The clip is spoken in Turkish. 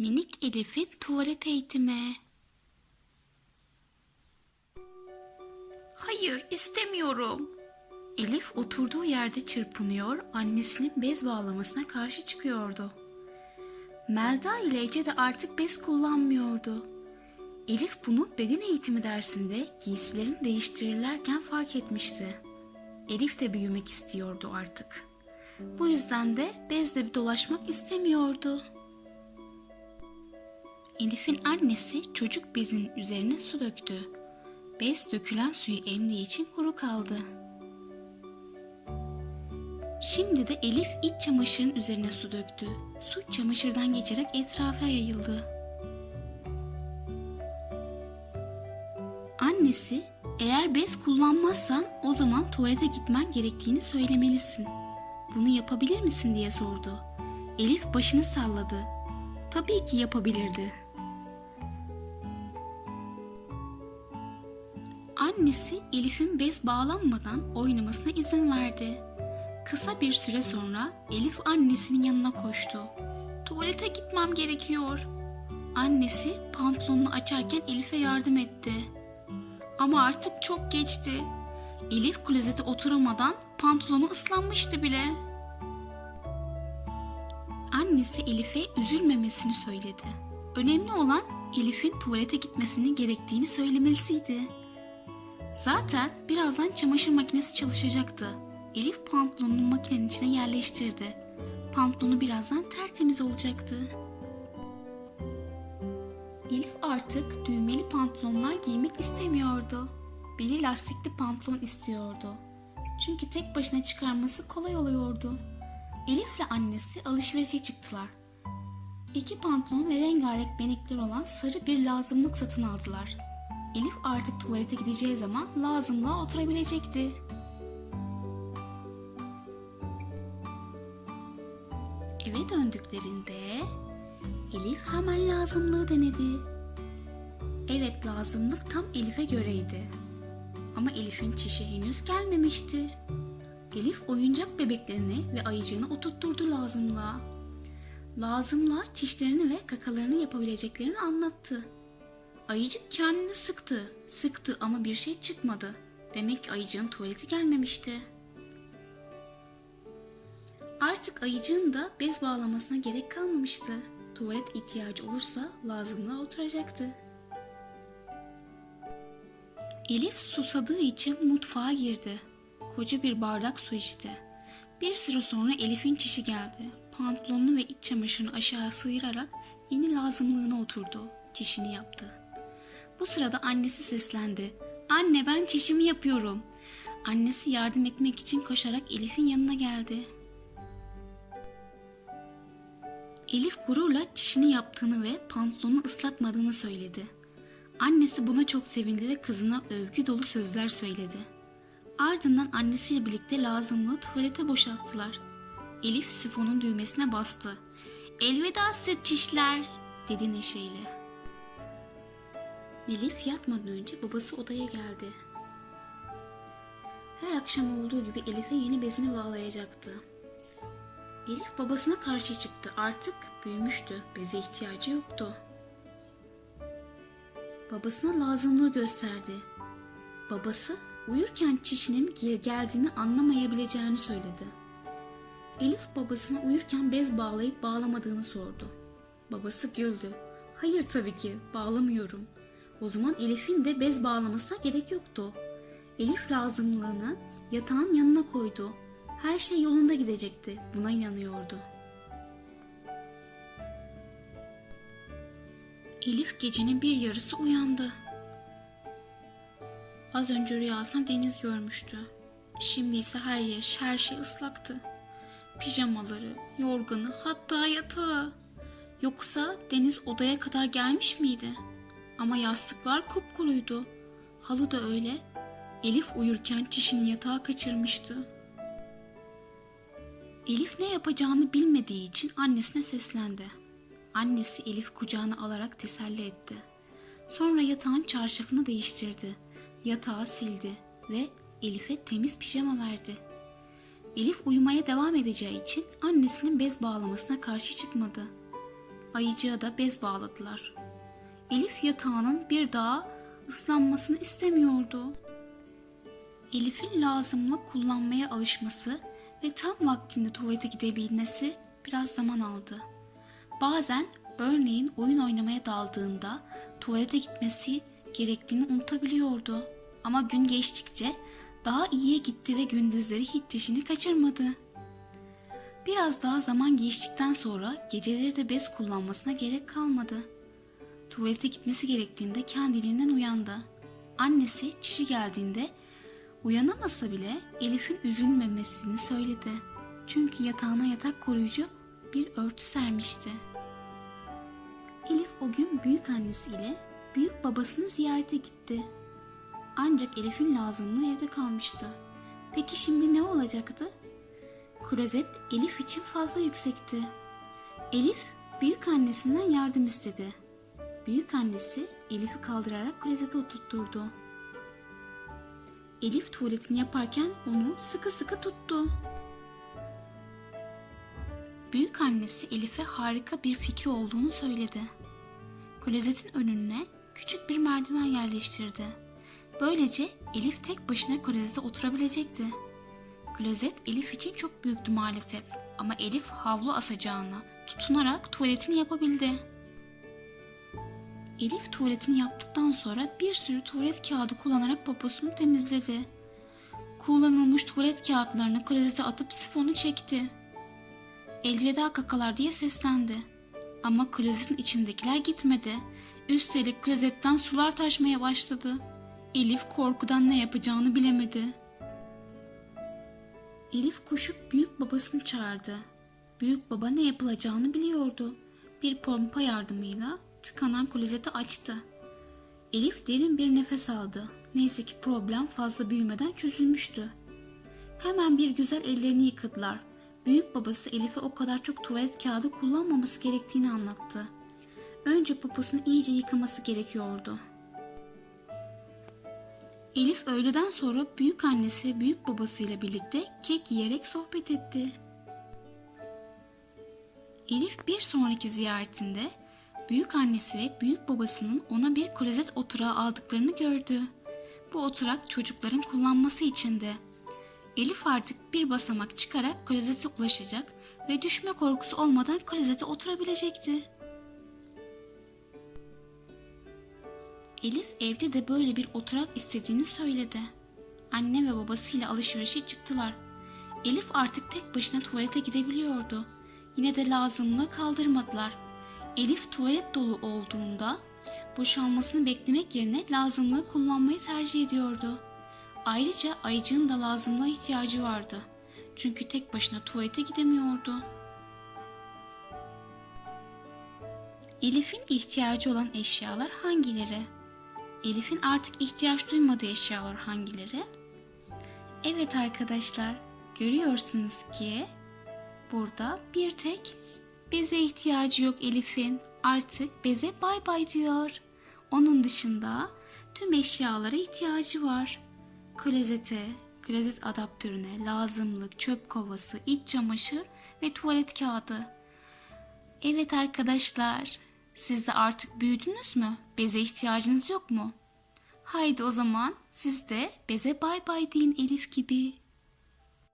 Minik Elif'in tuvalet eğitimi. Hayır, istemiyorum. Elif oturduğu yerde çırpınıyor, annesinin bez bağlamasına karşı çıkıyordu. Melda ile Ece de artık bez kullanmıyordu. Elif bunu beden eğitimi dersinde giysilerin değiştirirlerken fark etmişti. Elif de büyümek istiyordu artık. Bu yüzden de bezle dolaşmak istemiyordu. Elif'in annesi çocuk bezinin üzerine su döktü. Bez dökülen suyu emdiği için kuru kaldı. Şimdi de Elif iç çamaşırın üzerine su döktü. Su çamaşırdan geçerek etrafa yayıldı. Annesi, eğer bez kullanmazsan o zaman tuvalete gitmen gerektiğini söylemelisin. Bunu yapabilir misin diye sordu. Elif başını salladı. Tabii ki yapabilirdi. Annesi Elif'in bez bağlanmadan oynamasına izin verdi. Kısa bir süre sonra Elif annesinin yanına koştu. Tuvalete gitmem gerekiyor. Annesi pantolonunu açarken Elif'e yardım etti. Ama artık çok geçti. Elif klozete oturamadan pantolonu ıslanmıştı bile. Annesi Elif'e üzülmemesini söyledi. Önemli olan Elif'in tuvalete gitmesinin gerektiğini söylemesiydi. Zaten birazdan çamaşır makinesi çalışacaktı. Elif pantolonunu makinenin içine yerleştirdi. Pantolonu birazdan tertemiz olacaktı. Elif artık düğmeli pantolonlar giymek istemiyordu. Beli lastikli pantolon istiyordu. Çünkü tek başına çıkarması kolay oluyordu. Elif'le annesi alışverişe çıktılar. İki pantolon ve rengarenk benekler olan sarı bir lazımlık satın aldılar. Elif artık tuvalete gideceği zaman lazımlığa oturabilecekti. Eve döndüklerinde Elif hemen lazımlığı denedi. Evet lazımlık tam Elif'e göreydi. Ama Elif'in çişi henüz gelmemişti. Elif oyuncak bebeklerini ve ayıcığını oturtturdu lazımlığa. Lazımlığa çişlerini ve kakalarını yapabileceklerini anlattı. Ayıcık kendini sıktı. Sıktı ama bir şey çıkmadı. Demek ki ayıcığın tuvaleti gelmemişti. Artık ayıcığın da bez bağlamasına gerek kalmamıştı. Tuvalet ihtiyacı olursa lazımlığa oturacaktı. Elif susadığı için mutfağa girdi. Koca bir bardak su içti. Bir süre sonra Elif'in çişi geldi. Pantolonunu ve iç çamaşırını aşağı sıyırarak yeni lazımlığına oturdu. Çişini yaptı. Bu sırada annesi seslendi. Anne ben çişimi yapıyorum. Annesi yardım etmek için koşarak Elif'in yanına geldi. Elif gururla çişini yaptığını ve pantolonunu ıslatmadığını söyledi. Annesi buna çok sevindi ve kızına övgü dolu sözler söyledi. Ardından annesiyle birlikte lazımlığı tuvalete boşalttılar. Elif sifonun düğmesine bastı. Elveda size çişler dedi neşeyle. Elif yatmadan önce babası odaya geldi. Her akşam olduğu gibi Elif'e yeni bezini bağlayacaktı. Elif babasına karşı çıktı. Artık büyümüştü. Beze ihtiyacı yoktu. Babasına lazımlığı gösterdi. Babası uyurken çişinin geldiğini anlamayabileceğini söyledi. Elif babasına uyurken bez bağlayıp bağlamadığını sordu. Babası güldü. Hayır tabii ki bağlamıyorum. O zaman Elif'in de bez bağlamasına gerek yoktu. Elif lazımlığını yatağın yanına koydu. Her şey yolunda gidecekti. Buna inanıyordu. Elif gecenin bir yarısı uyandı. Az önce rüyasında deniz görmüştü. Şimdi ise her yer, her şey ıslaktı. Pijamaları, yorganı, hatta yatağı. Yoksa deniz odaya kadar gelmiş miydi? Ama yastıklar kupkuruydu. Halı da öyle. Elif uyurken çişini yatağa kaçırmıştı. Elif ne yapacağını bilmediği için annesine seslendi. Annesi Elif kucağına alarak teselli etti. Sonra yatağın çarşafını değiştirdi. Yatağı sildi ve Elif'e temiz pijama verdi. Elif uyumaya devam edeceği için annesinin bez bağlamasına karşı çıkmadı. ayıcığa da bez bağladılar. Elif yatağının bir daha ıslanmasını istemiyordu. Elif'in lazımlık kullanmaya alışması ve tam vaktinde tuvalete gidebilmesi biraz zaman aldı. Bazen örneğin oyun oynamaya daldığında tuvalete gitmesi gerektiğini unutabiliyordu. Ama gün geçtikçe daha iyiye gitti ve gündüzleri hiç dişini kaçırmadı. Biraz daha zaman geçtikten sonra geceleri de bez kullanmasına gerek kalmadı. Tuvalete gitmesi gerektiğinde kendiliğinden uyandı. Annesi çişi geldiğinde uyanamasa bile Elif'in üzülmemesini söyledi. Çünkü yatağına yatak koruyucu bir örtü sermişti. Elif o gün büyük annesiyle büyük babasını ziyarete gitti. Ancak Elif'in lazımlığı evde kalmıştı. Peki şimdi ne olacaktı? Klozet Elif için fazla yüksekti. Elif büyük annesinden yardım istedi. Büyük annesi Elif'i kaldırarak klozete oturtturdu. Elif tuvaletini yaparken onu sıkı sıkı tuttu. Büyük annesi Elif'e harika bir fikri olduğunu söyledi. Klozetin önüne küçük bir merdiven yerleştirdi. Böylece Elif tek başına klozete oturabilecekti. Klozet Elif için çok büyüktü maalesef ama Elif havlu asacağına tutunarak tuvaletini yapabildi. Elif tuvaletini yaptıktan sonra bir sürü tuvalet kağıdı kullanarak poposunu temizledi. Kullanılmış tuvalet kağıtlarını klozete atıp sifonu çekti. Elveda kakalar diye seslendi. Ama klozetin içindekiler gitmedi. Üstelik klozetten sular taşmaya başladı. Elif korkudan ne yapacağını bilemedi. Elif koşup büyük babasını çağırdı. Büyük baba ne yapılacağını biliyordu. Bir pompa yardımıyla tıkanan klozeti açtı. Elif derin bir nefes aldı. Neyse ki problem fazla büyümeden çözülmüştü. Hemen bir güzel ellerini yıkadılar. Büyük babası Elif'e o kadar çok tuvalet kağıdı kullanmaması gerektiğini anlattı. Önce poposunu iyice yıkaması gerekiyordu. Elif öğleden sonra büyük annesi büyük babasıyla birlikte kek yiyerek sohbet etti. Elif bir sonraki ziyaretinde büyük annesi ve büyük babasının ona bir klozet oturağı aldıklarını gördü. Bu oturak çocukların kullanması içindi. Elif artık bir basamak çıkarak klozete ulaşacak ve düşme korkusu olmadan klozete oturabilecekti. Elif evde de böyle bir oturak istediğini söyledi. Anne ve babasıyla alışverişe çıktılar. Elif artık tek başına tuvalete gidebiliyordu. Yine de lazımlığı kaldırmadılar. Elif tuvalet dolu olduğunda boşalmasını beklemek yerine lazımlığı kullanmayı tercih ediyordu. Ayrıca ayıcığın da lazımlığa ihtiyacı vardı. Çünkü tek başına tuvalete gidemiyordu. Elif'in ihtiyacı olan eşyalar hangileri? Elif'in artık ihtiyaç duymadığı eşyalar hangileri? Evet arkadaşlar, görüyorsunuz ki burada bir tek beze ihtiyacı yok Elif'in. Artık beze bay bay diyor. Onun dışında tüm eşyalara ihtiyacı var. Klozete, klozet adaptörüne, lazımlık, çöp kovası, iç çamaşır ve tuvalet kağıdı. Evet arkadaşlar, siz de artık büyüdünüz mü? Beze ihtiyacınız yok mu? Haydi o zaman siz de beze bay bay deyin Elif gibi.